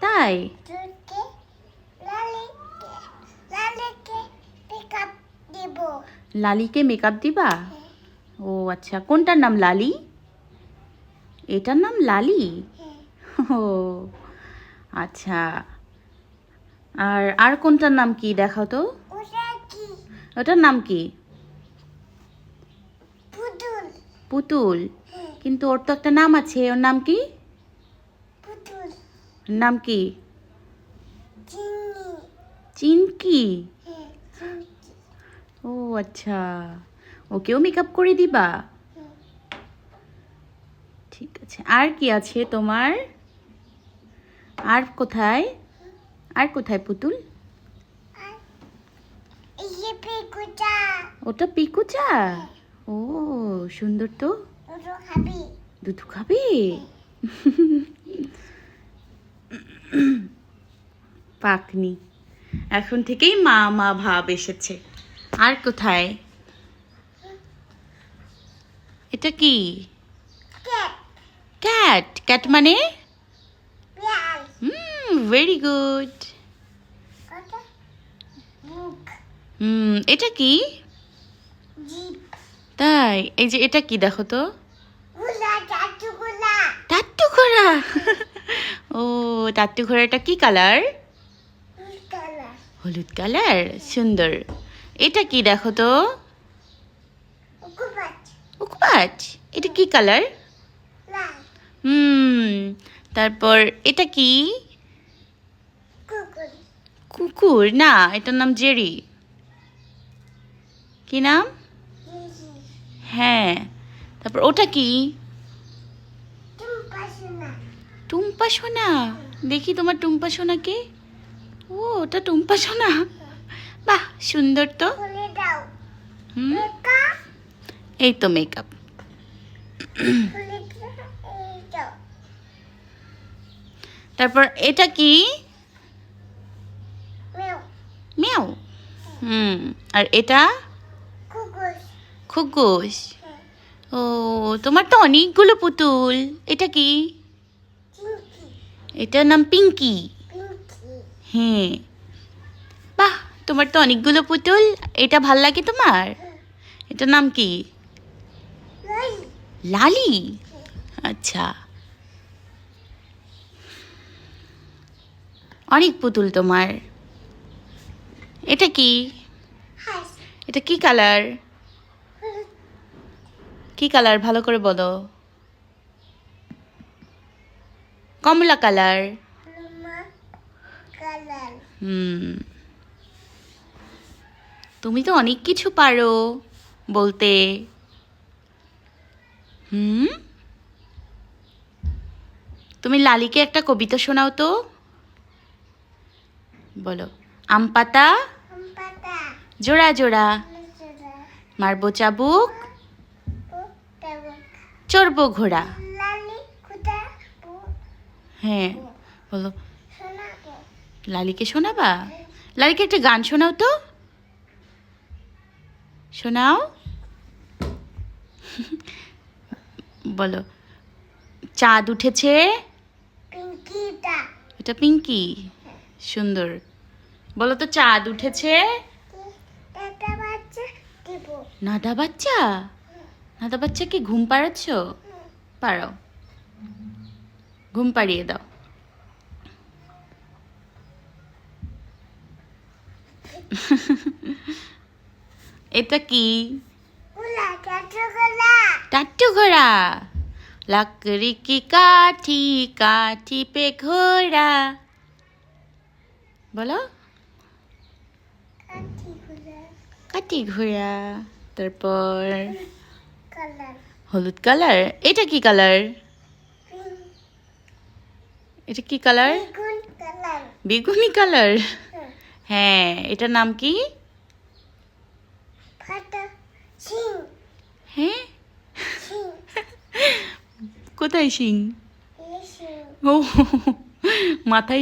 তাই? লালিকে লালিকে up makeup দিবা? ও আচ্ছা কোনটার নাম লালি? এটার নাম লালি? ও আচ্ছা। আর আর কোনটার নাম কি দেখাও তো? ওটার নাম কি? পুতুল। পুতুল। কিন্তু ওর তো একটা নাম আছে ওর নাম কি? পুতুল। নাম কি? চিনকি। হ্যাঁ ও আচ্ছা। ওকেও মেকআপ করে দিবা? ঠিক আছে। আর কি আছে তোমার? আর কোথায়? আর কোথায় পুতুল? আর এই যে পিকুটা ওটা পিকুচা? ও সুন্দর তো। খাবি। দুধ খাবে? পাকনি। এখন থেকেই মা মা ভাব এসেছে। আর কোথায়? এটা কি? ক্যাট। ক্যাট মানে? হুম ভেরি গুড হুম এটা কি? তাই এই যে এটা কি দেখো তো? টাট্টু ঘোড়া টাট্টু ঘোড়াটা কি কালার? হলুদ কালার। সুন্দর। এটা কি দেখো তো? এটা কি কালার? হুম তারপর এটা কি? কুকুর। না এটার নাম জেরি। কি নাম? হ্যাঁ তারপর ওটা কি টুম্পা সোনা টুম্পা সোনা? দেখি তোমার টুম্পা সোনাকে ও ওটা টুম্পা সোনা। বাহ সুন্দর তো। হুম? এই তো মেকআপ তারপর এটা কি? মেও। হুম। আর এটা? খোগোশ ও তোমার তো অনেকগুলো পুতুল। এটা কি? এটার নাম পিঙ্কি। হ্যাঁ। বাহ তোমার তো অনেকগুলো পুতুল এটা ভালো লাগে তোমার? এটার নাম কি? লালি। আচ্ছা। অনেক পুতুল তোমার। এটা কি? এটা কি কালার? কি কালার? ভালো করে বলো। কমলা কালার হুম তুমি তো অনেক কিছু পারো বলতে। হুম তুমি লালিকে একটা কবিতা শোনাও তো। বলো আম পাতা? জোড়া জোড়া। মারবো চাবুক? চড়বো ঘোড়া। ও হ্যাঁ বলো। লালিকে শোনাবা? লালিকে একটা গান শোনাও তো। শোনাও। বলো। চাঁদ উঠেছে। এটা পিঙ্কি? সুন্দর। বলো তো চাঁদ উঠেছে। নাদা বাচ্চা নাদা বাচ্চা? কি ঘুম পাড়াচ্ছ? পাড়াও। ঘুম পাড়িয়ে দাও। এটা কি? টাট্টু ঘোড়া। লাকড়ি की কাঠি কাঠি पे ঘোড়া। বলো। কাঠি ঘোড়া। তারপর হলুদ কালার? এটা কি কালার? এটা কি কালার? বেগুনি কালার। হ্যাঁ এটার নাম কি? হ্যাঁ? কোথায় শিং? সিং ও মাথায়